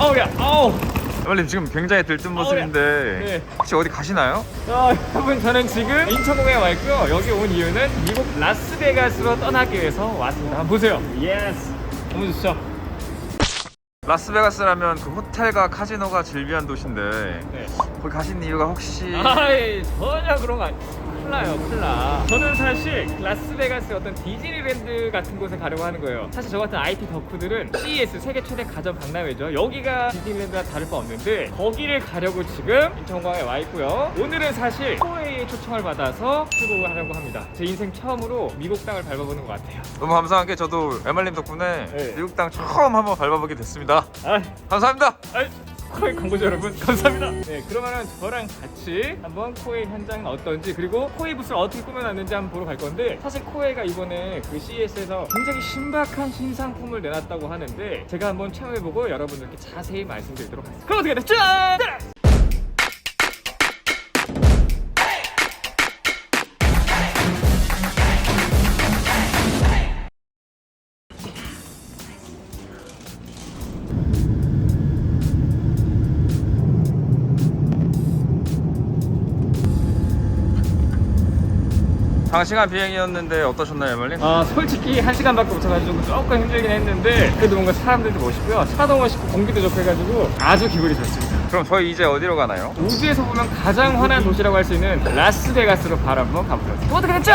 어우 야 어우 에멀님 지금 굉장히 들뜬 모습인데 네. 혹시 어디 가시나요? 자, 여러분 저는 지금 인천공항에 와 있고요. 여기 온 이유는 미국 라스베가스로 떠나기 위해서 왔습니다. 한번 보세요. 예스. 너무 좋죠? 라스베가스라면 그 호텔과 카지노가 즐비한 도시인데 네. 거기 가신 이유가 혹시 아이 전혀 그런 거 아니. 큰일나요, 큰일나. 저는 사실 라스베가스 어떤 디즈니랜드 같은 곳에 가려고 하는 거예요. 사실 저 같은 IT 덕후들은 CES 세계 최대 가전 박람회죠. 여기가 디즈니랜드와 다를 바 없는데 거기를 가려고 지금 인천공항에 와 있고요. 오늘은 사실 코웨이의 초청을 받아서 출국을 하려고 합니다. 제 인생 처음으로 미국 땅을 밟아보는 것 같아요. 너무 감사한 게 저도 에멀님 덕분에 네. 미국 땅 처음 한번 밟아보게 됐습니다 아, 감사합니다 아이, 코웨이 광고주 여러분 감사합니다. 네, 그러면은 저랑 같이 한번 코웨이 현장은 어떤지 그리고 코웨이 부스를 어떻게 꾸며놨는지 한번 보러 갈 건데 사실 코웨이가 이번에 그 CES에서 굉장히 신박한 신상품을 내놨다고 하는데 제가 한번 체험해보고 여러분들께 자세히 말씀드리도록 하겠습니다. 그럼 어떻게 됐죠? 짠! 장시간 비행이었는데 어떠셨나요 에멀님? 아 솔직히 한 시간밖에 못해가지고 조금 힘들긴 했는데 그래도 뭔가 사람들도 멋있고요 차도 멋있고 공기도 좋고 해가지고 아주 기분이 좋습니다 그럼 저희 이제 어디로 가나요? 우주에서 보면 가장 환한 도시라고 할 수 있는 라스베가스로 바로 한번 가보겠습니다. 어떻게 됐죠?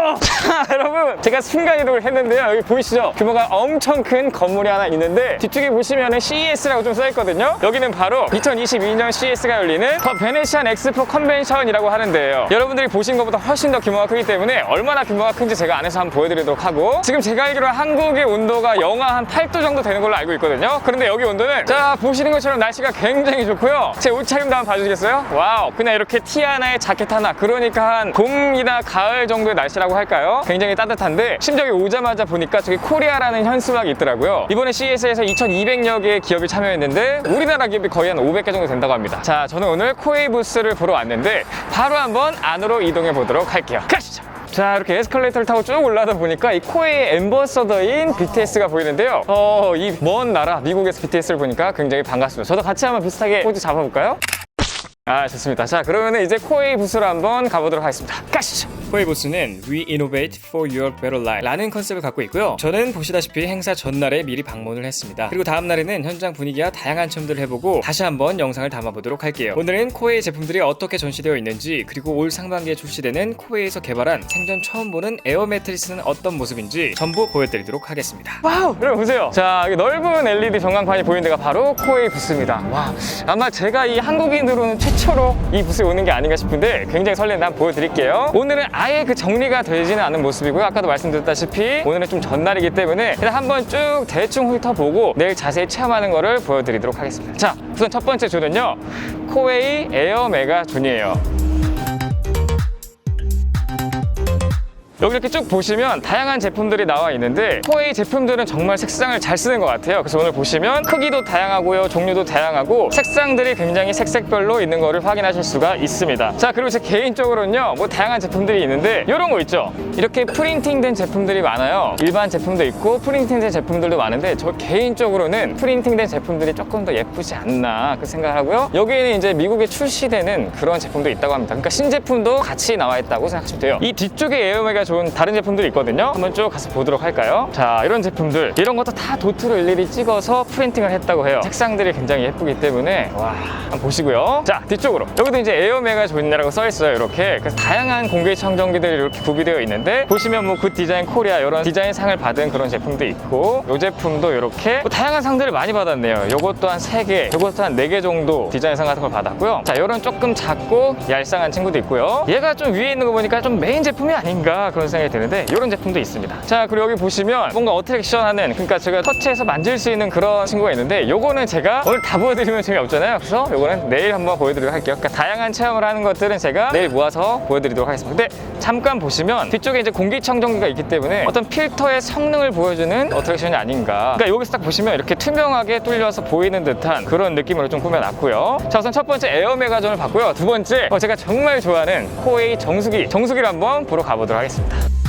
자, 어! 자, 여러분, 제가 순간이동을 했는데요. 여기 보이시죠? 규모가 엄청 큰 건물이 하나 있는데 뒤쪽에 보시면 은 CES라고 좀 써있거든요. 여기는 바로 2022년 CES가 열리는 더 베네시안 엑스포 컨벤션이라고 하는 데예요. 여러분들이 보신 것보다 훨씬 더 규모가 크기 때문에 얼마나 규모가 큰지 제가 안에서 한번 보여드리도록 하고 지금 제가 알기로 한국의 온도가 영하 한 8도 정도 되는 걸로 알고 있거든요. 그런데 여기 온도는 자 보시는 것처럼 날씨가 굉장히 좋고요. 제 옷 차림도 한번 봐주시겠어요? 와우 그냥 이렇게 티 하나에 자켓 하나 그러니까 한 봄이나 가을 정도의 날씨라고 할까요? 굉장히 따뜻한데 심지어 오자마자 보니까 저기 코리아라는 현수막이 있더라고요. 이번에 CES에서 2,200여 개의 기업이 참여했는데 우리나라 기업이 거의 한 500개 정도 된다고 합니다. 자 저는 오늘 코웨이 부스를 보러 왔는데 바로 한번 안으로 이동해 보도록 할게요. 가시죠. 자 이렇게 에스컬레이터를 타고 쭉 올라다 보니까 이 코웨이 엠버서더인 BTS가 보이는데요 어 이 먼 나라 미국에서 BTS를 보니까 굉장히 반갑습니다 저도 같이 한번 비슷하게 포즈 잡아볼까요? 아 좋습니다 자 그러면 이제 코웨이 부스로 한번 가보도록 하겠습니다 가시죠 부스는 We Innovate for Your Better Life 라는 컨셉을 갖고 있고요. 저는 보시다시피 행사 전날에 미리 방문을 했습니다. 그리고 다음 날에는 현장 분위기와 다양한 체험들을 해보고 다시 한번 영상을 담아보도록 할게요. 오늘은 코웨이 제품들이 어떻게 전시되어 있는지 그리고 올 상반기에 출시되는 코웨이에서 개발한 생전 처음 보는 에어 매트리스는 어떤 모습인지 전부 보여드리도록 하겠습니다. 와우! 여러분 보세요. 자 넓은 LED 전광판이 보이는 데가 바로 코웨이 부스입니다. 와 아마 제가 이 한국인으로는 최초로 이 부스에 오는 게 아닌가 싶은데 굉장히 설레는데 한번 보여드릴게요. 오늘은 아예 그 정리가 되지는 않은 모습이고요. 아까도 말씀드렸다시피 오늘은 좀 전날이기 때문에 일단 한번 쭉 대충 훑어보고 내일 자세히 체험하는 거를 보여드리도록 하겠습니다. 자 우선 첫 번째 존은요. 코웨이 에어 메가 존이에요 여기 이렇게 쭉 보시면 다양한 제품들이 나와 있는데 코웨이 제품들은 정말 색상을 잘 쓰는 것 같아요. 그래서 오늘 보시면 크기도 다양하고요 종류도 다양하고 색상들이 굉장히 색색별로 있는 거를 확인하실 수가 있습니다. 자 그리고 제 개인적으로는요 뭐 다양한 제품들이 있는데 이런 거 있죠? 이렇게 프린팅된 제품들이 많아요. 일반 제품도 있고 프린팅된 제품들도 많은데 저 개인적으로는 프린팅된 제품들이 조금 더 예쁘지 않나 그 생각을 하고요. 여기에는 이제 미국에 출시되는 그런 제품도 있다고 합니다. 그러니까 신제품도 같이 나와 있다고 생각하시면 돼요. 이 뒤쪽에 에어메가 좋은 다른 제품들이 있거든요. 한번 쭉 가서 보도록 할까요? 자 이런 제품들. 이런 것도 다 도트로 일일이 찍어서 프린팅을 했다고 해요. 색상들이 굉장히 예쁘기 때문에. 와 한번 보시고요. 자 뒤쪽으로. 여기도 이제 에어메가 좋냐라고 써 있어요 이렇게. 그래서 다양한 공기 청정기들이 이렇게 구비되어 있는데 보시면 뭐 굿 디자인 코리아 이런 디자인 상을 받은 그런 제품도 있고 이 제품도 이렇게 뭐 다양한 상들을 많이 받았네요. 요것도 한 3개 요것도 한 4개 정도 디자인 상 같은 걸 받았고요. 자 이런 조금 작고 얄쌍한 친구도 있고요. 얘가 좀 위에 있는 거 보니까 좀 메인 제품이 아닌가 그런 생각이 드는데 이런 제품도 있습니다. 자 그리고 여기 보시면 뭔가 어트랙션 하는 그러니까 제가 터치해서 만질 수 있는 그런 친구가 있는데 요거는 제가 오늘 다 보여드리면 재미없잖아요. 그래서 요거는 내일 한번 보여드리도록 할게요. 그러니까 다양한 체험을 하는 것들은 제가 내일 모아서 보여드리도록 하겠습니다. 근데 잠깐 보시면 뒤쪽에 이제 공기청정기가 있기 때문에 어떤 필터의 성능을 보여주는 어트랙션이 아닌가. 그러니까 여기서 딱 보시면 이렇게 투명하게 뚫려서 보이는 듯한 그런 느낌으로 좀 꾸며놨고요. 자 우선 첫 번째 에어 메가전을 봤고요. 두 번째 어, 제가 정말 좋아하는 코웨이 정수기. 정수기를 한번 보러 가보도록 하겠습니다 Pop.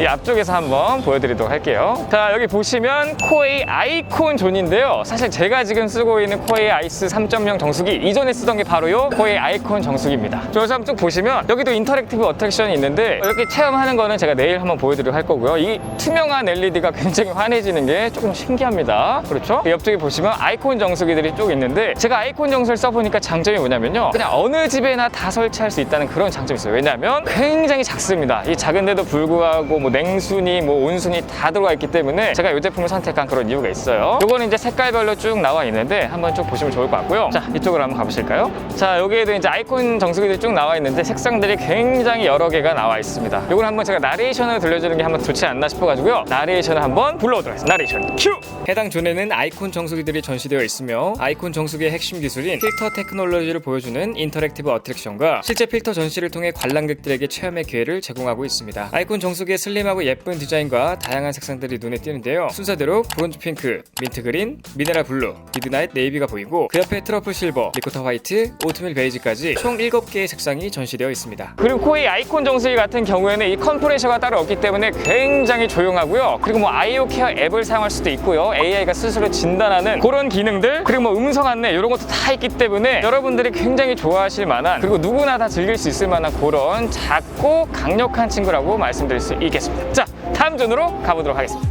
야 앞쪽에서 한번 보여드리도록 할게요. 자, 여기 보시면 코웨이 아이콘 존인데요. 사실 제가 지금 쓰고 있는 코웨이 아이스 3.0 정수기 이전에 쓰던 게 바로 요 코웨이 아이콘 정수기입니다. 저기서 한번 쭉 보시면 여기도 인터랙티브 어트랙션이 있는데 이렇게 체험하는 거는 제가 내일 한번 보여드리도록 할 거고요. 이 투명한 LED가 굉장히 환해지는 게 조금 신기합니다. 그렇죠? 옆쪽에 보시면 아이콘 정수기들이 쭉 있는데 제가 아이콘 정수를 써보니까 장점이 뭐냐면요. 그냥 어느 집에나 다 설치할 수 있다는 그런 장점이 있어요. 왜냐하면 굉장히 작습니다. 이 작은데도 불구하고 뭐 냉순이, 뭐 온순이 다 들어가 있기 때문에 제가 이 제품을 선택한 그런 이유가 있어요. 요거는 이제 색깔별로 쭉 나와 있는데 한번 쭉 보시면 좋을 것 같고요. 자, 이쪽으로 한번 가보실까요? 자, 여기에도 이제 아이콘 정수기들이 쭉 나와 있는데 색상들이 굉장히 여러 개가 나와 있습니다. 요걸 한번 제가 나레이션을 들려주는 게 한번 좋지 않나 싶어가지고요. 나레이션을 한번 불러오도록 하겠습니다. 나레이션 큐! 해당 존에는 아이콘 정수기들이 전시되어 있으며 아이콘 정수기의 핵심 기술인 필터 테크놀로지를 보여주는 인터랙티브 어트랙션과 실제 필터 전시를 통해 관람객들에게 체험의 기회를 제공하고 있습니다. 아이콘 정수기의 슬림 하고 예쁜 디자인과 다양한 색상들이 눈에 띄는데요. 순서대로 브론즈 핑크, 민트 그린, 미네랄 블루, 미드나잇 네이비가 보이고 그 옆에 트러플 실버, 리코터 화이트, 오트밀 베이지까지 총 7개의 색상이 전시되어 있습니다. 그리고 코의 아이콘 정수기 같은 경우에는 이 컴프레셔가 따로 없기 때문에 굉장히 조용하고요. 그리고 뭐 아이오 케어 앱을 사용할 수도 있고요. AI가 스스로 진단하는 그런 기능들 그리고 뭐 음성 안내 이런 것도 다 있기 때문에 여러분들이 굉장히 좋아하실 만한 그리고 누구나 다 즐길 수 있을 만한 그런 작고 강력한 친구라고 말씀드릴 수 있겠습니다. 자, 다음 존으로 가보도록 하겠습니다.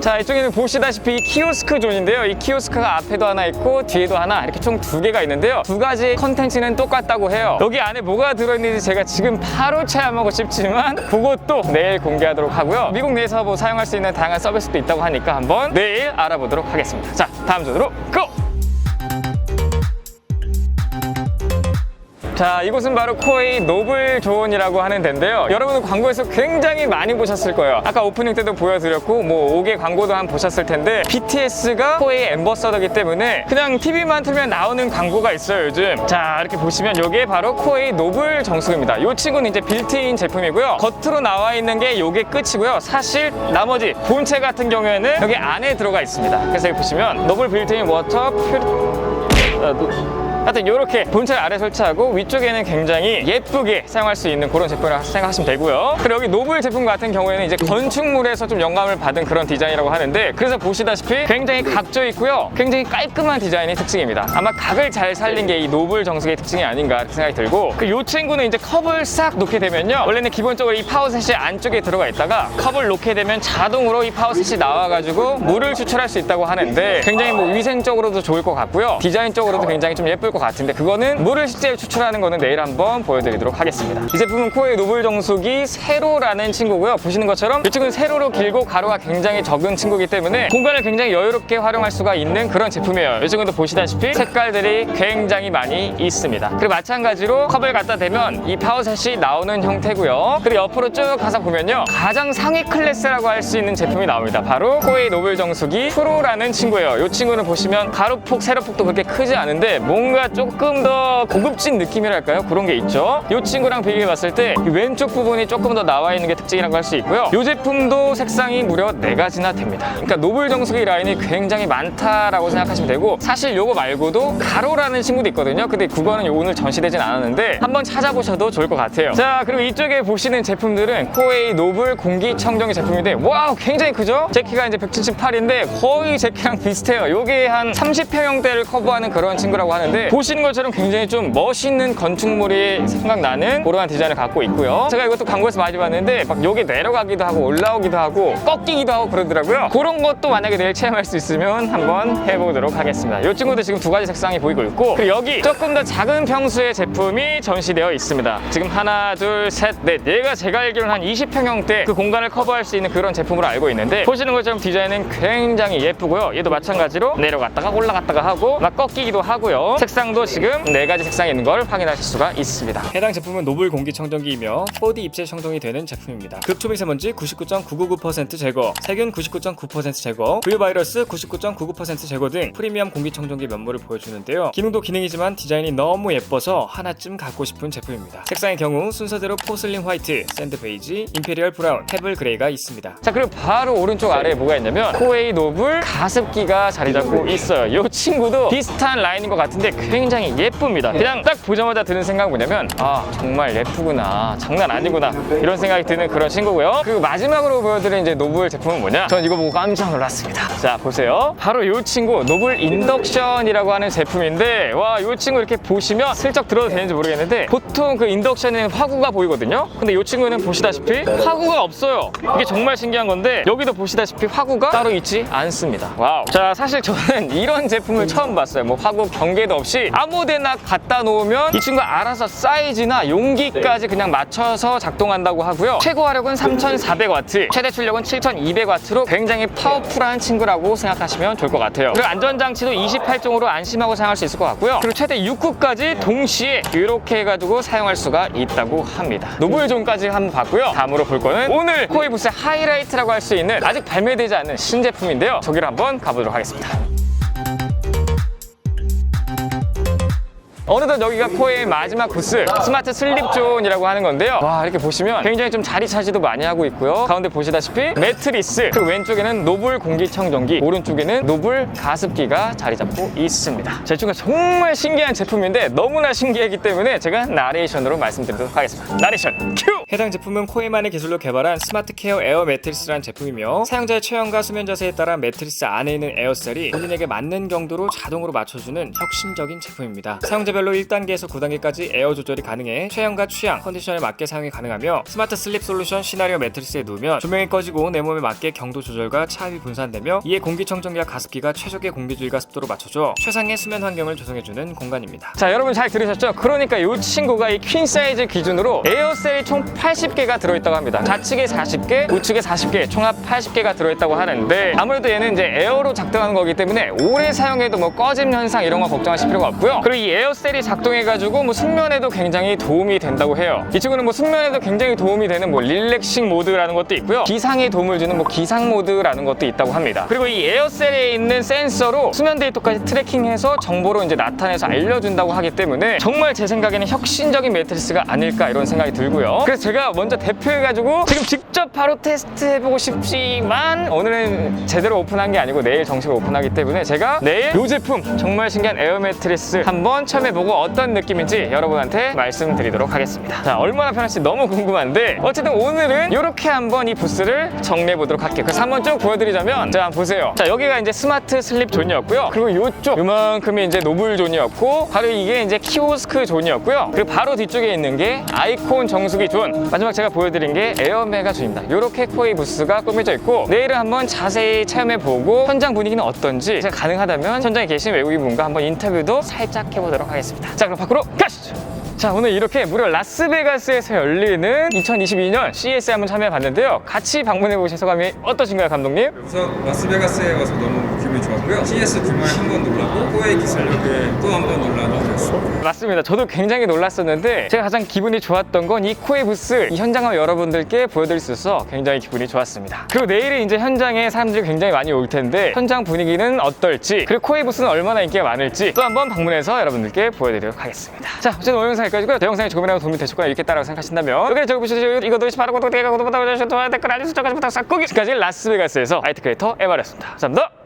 자 이쪽에는 보시다시피 이 키오스크 존인데요. 이 키오스크가 앞에도 하나 있고 뒤에도 하나 이렇게 총 두 개가 있는데요. 두 가지 컨텐츠는 똑같다고 해요. 여기 안에 뭐가 들어있는지 제가 지금 바로 체험하고 싶지만 그것도 내일 공개하도록 하고요. 미국 내에서 뭐 사용할 수 있는 다양한 서비스도 있다고 하니까 한번 내일 알아보도록 하겠습니다. 자 다음 존으로 고! 자, 이곳은 바로 코웨이 노블 존이라고 하는 데인데요. 여러분은 광고에서 굉장히 많이 보셨을 거예요. 아까 오프닝 때도 보여드렸고, 뭐 5개 광고도 한 보셨을 텐데, BTS가 코웨이 엠버서더기 때문에 그냥 TV만 틀면 나오는 광고가 있어요, 요즘. 자, 이렇게 보시면 이게 바로 코웨이 노블 정수기입니다. 이 친구는 이제 빌트인 제품이고요. 겉으로 나와 있는 게 이게 끝이고요. 사실 나머지 본체 같은 경우에는 여기 안에 들어가 있습니다. 그래서 여기 보시면 노블 빌트인 워터 퓨리... 아, 노- 하여튼 이렇게 본체 아래 설치하고 위쪽에는 굉장히 예쁘게 사용할 수 있는 그런 제품이라고 생각하시면 되고요. 그리고 여기 노블 제품 같은 경우에는 이제 건축물에서 좀 영감을 받은 그런 디자인이라고 하는데 그래서 보시다시피 굉장히 각져 있고요. 굉장히 깔끔한 디자인이 특징입니다. 아마 각을 잘 살린 게 이 노블 정수기의 특징이 아닌가 생각이 들고 그이 친구는 이제 컵을 싹 놓게 되면요. 원래는 기본적으로 이 파워셋이 안쪽에 들어가 있다가 컵을 놓게 되면 자동으로 이 파워셋이 나와가지고 물을 추출할 수 있다고 하는데 굉장히 뭐 위생적으로도 좋을 것 같고요. 디자인적으로도 굉장히 좀 예쁠 것 같은데 그거는 물을 실제로 추출하는 거는 내일 한번 보여드리도록 하겠습니다. 이 제품은 코의 노블 정수기 세로라는 친구고요. 보시는 것처럼 이쪽은 세로로 길고 가로가 굉장히 적은 친구이기 때문에 공간을 굉장히 여유롭게 활용할 수가 있는 그런 제품이에요. 이쪽은 또 보시다시피 색깔들이 굉장히 많이 있습니다. 그리고 마찬가지로 컵을 갖다 대면 이 파워셋이 나오는 형태고요. 그리고 옆으로 쭉 가서 보면요. 가장 상위 클래스라고 할 수 있는 제품이 나옵니다. 바로 코웨이 노블 정수기 프로라는 친구예요. 이 친구는 보시면 가로폭, 세로폭도 그렇게 크지 않은데 뭔가 조금 더 고급진 느낌이랄까요? 그런 게 있죠. 이 친구랑 비교해 봤을 때이 왼쪽 부분이 조금 더 나와 있는 게 특징이라고 할 수 있고요. 이 제품도 색상이 무려 네가지나 됩니다. 그러니까 노블 정수기 라인이 굉장히 많다라고 생각하시면 되고 사실 요거 말고도 가로라는 친구도 있거든요. 근데 그거는 오늘 전시되진 않았는데 한번 찾아보셔도 좋을 것 같아요. 자, 그리고 이쪽에 보시는 제품들은 코웨이 노블 공기청정기 제품인데 와우, 굉장히 크죠? 제 키가 이제 178인데 거의 제 키랑 비슷해요. 요게 한 30평형대를 커버하는 그런 친구라고 하는데 보시는 것처럼 굉장히 좀 멋있는 건축물이 생각나는 그러한 디자인을 갖고 있고요. 제가 이것도 광고에서 많이 봤는데 막 여기 내려가기도 하고 올라오기도 하고 꺾이기도 하고 그러더라고요. 그런 것도 만약에 내일 체험할 수 있으면 한번 해보도록 하겠습니다. 이 친구도 지금 두 가지 색상이 보이고 있고 그리고 여기 조금 더 작은 평수의 제품이 전시되어 있습니다. 지금 하나, 둘, 셋, 넷. 얘가 제가 알기로는 한 20평형대 그 공간을 커버할 수 있는 그런 제품으로 알고 있는데 보시는 것처럼 디자인은 굉장히 예쁘고요. 얘도 마찬가지로 내려갔다가 올라갔다가 하고 막 꺾이기도 하고요. 색상 도 지금 네 가지 색상이 있는 걸 확인하실 수가 있습니다. 해당 제품은 노블 공기청정기이며 4D 입체 청정이 되는 제품입니다. 극초미세먼지 99.999% 제거, 세균 99.9% 제거, 부유 바이러스 99.99% 제거 등 프리미엄 공기청정기 면모를 보여주는데요. 기능도 기능이지만 디자인이 너무 예뻐서 하나쯤 갖고 싶은 제품입니다. 색상의 경우 순서대로 포슬린 화이트, 샌드 베이지, 임페리얼 브라운, 헤블 그레이가 있습니다. 자 그리고 바로 오른쪽 아래에 뭐가 있냐면 코웨이 노블 가습기가 자리 잡고 있어요. 이 친구도 비슷한 라인인 것 같은데 굉장히 예쁩니다. 그냥 딱 보자마자 드는 생각은 뭐냐면 아 정말 예쁘구나 장난 아니구나 이런 생각이 드는 그런 친구고요. 그리고 마지막으로 보여드린 이제 노블 제품은 뭐냐? 전 이거 보고 깜짝 놀랐습니다. 자 보세요. 바로 이 친구 노블 인덕션이라고 하는 제품인데 와 이 친구 이렇게 보시면 슬쩍 들어도 되는지 모르겠는데 보통 그 인덕션에는 화구가 보이거든요. 근데 이 친구는 보시다시피 화구가 없어요. 이게 정말 신기한 건데 여기도 보시다시피 화구가 따로 있지 않습니다. 와우. 자 사실 저는 이런 제품을 처음 봤어요. 뭐 화구 경계도 없이 아무데나 갖다 놓으면 이 친구가 알아서 사이즈나 용기까지 그냥 맞춰서 작동한다고 하고요. 최고 화력은 3,400W, 최대 출력은 7,200W로 굉장히 파워풀한 친구라고 생각하시면 좋을 것 같아요. 그리고 안전장치도 28종으로 안심하고 사용할 수 있을 것 같고요. 그리고 최대 6구까지 동시에 이렇게 해가지고 사용할 수가 있다고 합니다. 노블존까지 한번 봤고요. 다음으로 볼 거는 오늘 코이부스의 하이라이트라고 할 수 있는 아직 발매되지 않은 신제품인데요. 저기를 한번 가보도록 하겠습니다. 어느덧 여기가 코의 마지막 부스 스마트 슬립 존이라고 하는 건데요. 와 이렇게 보시면 굉장히 좀 자리 차지도 많이 하고 있고요. 가운데 보시다시피 매트리스 그리고 왼쪽에는 노블 공기청정기 오른쪽에는 노블 가습기가 자리 잡고 있습니다. 제 친구가 정말 신기한 제품인데 너무나 신기하기 때문에 제가 나레이션으로 말씀드리도록 하겠습니다. 나레이션 큐! 해당 제품은 코에만의 기술로 개발한 스마트 케어 에어 매트리스라는 제품이며 사용자의 체형과 수면 자세에 따라 매트리스 안에 있는 에어셀이 본인에게 맞는 경도로 자동으로 맞춰주는 혁신적인 제품입니다. 사용자별로 1단계에서 9단계까지 에어 조절이 가능해 체형과 취향, 컨디션에 맞게 사용이 가능하며 스마트 슬립 솔루션 시나리오 매트리스에 누우면 조명이 꺼지고 내 몸에 맞게 경도 조절과 차압이 분산되며 이에 공기청정기와 가습기가 최적의 공기주의가 습도로 맞춰줘 최상의 수면 환경을 조성해주는 공간입니다. 자 여러분 잘 들으셨죠? 그러니까 이 친구가 이 퀸 사이즈 기준으로 에어셀이 총 80개가 들어있다고 합니다. 좌측에 40개, 우측에 40개, 총합 80개가 들어있다고 하는데 아무래도 얘는 이제 에어로 작동하는 거기 때문에 오래 사용해도 뭐 꺼짐 현상 이런 거 걱정하실 필요가 없고요. 그리고 이 에어셀이 작동해가지고 뭐 숙면에도 굉장히 도움이 된다고 해요. 이 친구는 뭐 숙면에도 굉장히 도움이 되는 뭐 릴렉싱 모드라는 것도 있고요. 기상에 도움을 주는 뭐 기상 모드라는 것도 있다고 합니다. 그리고 이 에어셀에 있는 센서로 수면 데이터까지 트래킹해서 정보로 이제 나타내서 알려준다고 하기 때문에 정말 제 생각에는 혁신적인 매트리스가 아닐까 이런 생각이 들고요. 그래서 제가 먼저 대표해가지고 지금 직접 바로 테스트해보고 싶지만 오늘은 제대로 오픈한 게 아니고 내일 정식으로 오픈하기 때문에 제가 내일 이 제품 정말 신기한 에어 매트리스 한번 체험해보고 어떤 느낌인지 여러분한테 말씀드리도록 하겠습니다. 자 얼마나 편할지 너무 궁금한데 어쨌든 오늘은 이렇게 한번 이 부스를 정리해보도록 할게요. 그래서 한번 쭉 보여드리자면 자 보세요. 자 여기가 이제 스마트 슬립 존이었고요. 그리고 이쪽 요만큼이 이제 노블 존이었고 바로 이게 이제 키오스크 존이었고요. 그리고 바로 뒤쪽에 있는 게 아이콘 정수기 존 마지막 제가 보여드린 게 에어메가 존입니다. 이렇게 코이 부스가 꾸며져 있고 내일은 한번 자세히 체험해보고 현장 분위기는 어떤지 제가 가능하다면 현장에 계신 외국인 분과 한번 인터뷰도 살짝 해보도록 하겠습니다. 자 그럼 밖으로 가시죠. 자 오늘 이렇게 무려 라스베가스에서 열리는 2022년 CES에 한번 참여해봤는데요. 같이 방문해보신 소감이 어떠신가요 감독님? 우선 라스베가스에 와서 너무 기분이 좋았고요. CS 규모에 한 번 놀라고 코웨이 기술력에 또 한 번 놀라는 거였습니다. 맞습니다. 저도 굉장히 놀랐었는데 제가 가장 기분이 좋았던 건 이 코에 부스 이 현장을 여러분들께 보여드릴 수 있어서 굉장히 기분이 좋았습니다. 그리고 내일은 이제 현장에 사람들이 굉장히 많이 올 텐데 현장 분위기는 어떨지 그리고 코에 부스는 얼마나 인기가 많을지 또 한번 방문해서 여러분들께 보여드리도록 하겠습니다. 자 어쨌든 오늘 영상 여기까지고요. 내 영상이 조금이라도 도움이 되셨거나 이렇겠다라고 생각하신다면 여기를 저기 보시죠. 이것도 바로 구독, 댓글, 구독, 구독, 구독, 댓글, 알림 설정까지 부탁 싹 꾹! 지금까지 라스베가스에서 아이트 크리에이터 에바였습니다. 감사합니다.